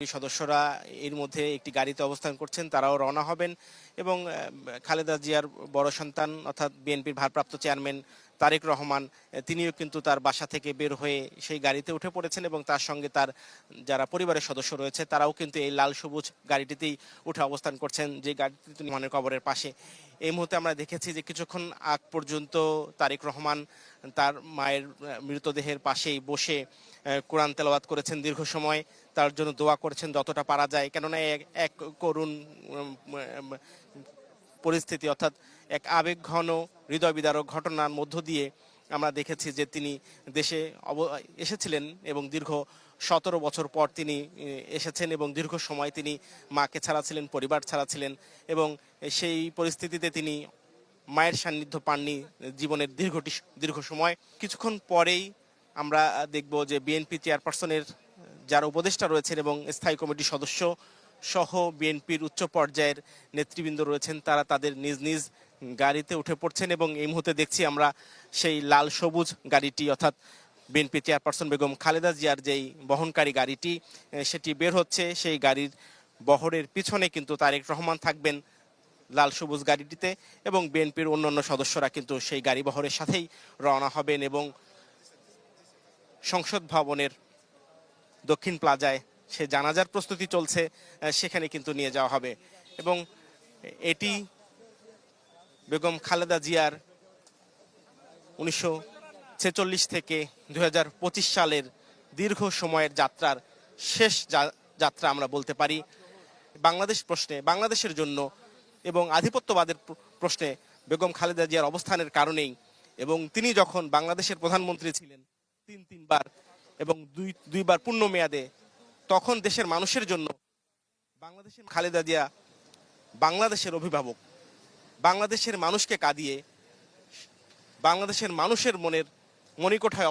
সদস্যরা এর মধ্যে একটি গাড়িতে অবস্থান করছেন, তারাও রওনা হবেন এবং খালেদা জিয়ার বড় সন্তান অর্থাৎ বিএনপির ভারপ্রাপ্ত চেয়ারম্যান তারেক রহমান তিনিও কিন্তু তার বাসা থেকে বের হয়ে সেই গাড়িতে উঠে পড়েছেন এবং তার সঙ্গে তার যারা পরিবারের সদস্য রয়েছে, তারাও কিন্তু এই লাল সবুজ গাড়িটিতেই উঠে অবস্থান করছেন, যে গাড়িটি তিনি মানের কবরের পাশে। এই মুহূর্তে আমরা দেখেছি যে কিছুক্ষণ আগ পর্যন্ত তারেক রহমান তার মায়ের মৃতদেহের পাশেই বসে কোরআন তেলাওয়াত করেছেন দীর্ঘ সময়, তার জন্য দোয়া করেছেন যতটা পারা যায়। কেননা এক- করুণ পরিস্থিতি, অর্থাৎ এক আবেগ ঘন হৃদয় বিদারক ঘটনার মধ্য দিয়ে আমরা দেখেছি যে তিনি দেশে অব- এসেছিলেন এবং দীর্ঘ সতেরো বছর পর তিনি এসেছেন এবং দীর্ঘ সময় তিনি মাকে ছাড়া ছিলেন পরিবার ছাড়া ছিলেন এবং সেই পরিস্থিতিতে তিনি মায়ের সান্নিধ্য পাননি জীবনের দীর্ঘটি, দীর্ঘ সময়। কিছুক্ষণ পরেই আমরা দেখব যে বিএনপি চেয়ারপারসনের, যারা উপদেষ্টা রয়েছেন এবং স্থায়ী কমিটির সদস্য সহ বিএনপির উচ্চ পর্যায়ের নেতৃবৃন্দ রয়েছেন, তারা তাদের নিজ নিজ গাড়িতে উঠে পড়ছেন এবং এই মুহূর্তে দেখছি আমরা সেই লাল সবুজ গাড়িটি, অর্থাৎ বিএনপি চেয়ারপারসন বেগম খালেদা জিয়ার যেই বহনকারী গাড়িটি সেটি বের হচ্ছে। সেই গাড়ির বহরের পিছনে কিন্তু তারেক রহমান থাকবেন লাল সবুজ গাড়িটিতে এবং বিএনপির অন্যান্য সদস্যরা কিন্তু সেই গাড়ি বহরের সাথেই রওনা হবেন এবং সংসদ ভবনের দক্ষিণ প্লাজায় সে জানাজার প্রস্তুতি চলছে সেখানে কিন্তু নিয়ে যাওয়া হবে। এবং এটি বেগম খালেদা জিয়ার উনিশশো ছেচল্লিশ থেকে দু হাজার পঁচিশ সালের দীর্ঘ সময়ের যাত্রার শেষ যাত্রা আমরা বলতে পারি। বাংলাদেশ প্রশ্নে, বাংলাদেশের জন্য এবং আধিপত্যবাদের প্রশ্নে বেগম খালেদা জিয়ার অবস্থানের কারণেই এবং তিনি যখন বাংলাদেশের প্রধানমন্ত্রী ছিলেন তিন তিনবার এবং দুই, দুইবার পূর্ণ মেয়াদে তখন দেশের মানুষের জন্য বাংলাদেশের খালেদা জিয়া বাংলাদেশের অভিভাবক, বাংলাদেশের মানুষকে কাঁদিয়ে, বাংলাদেশের মানুষের মনের মণিকোঠায়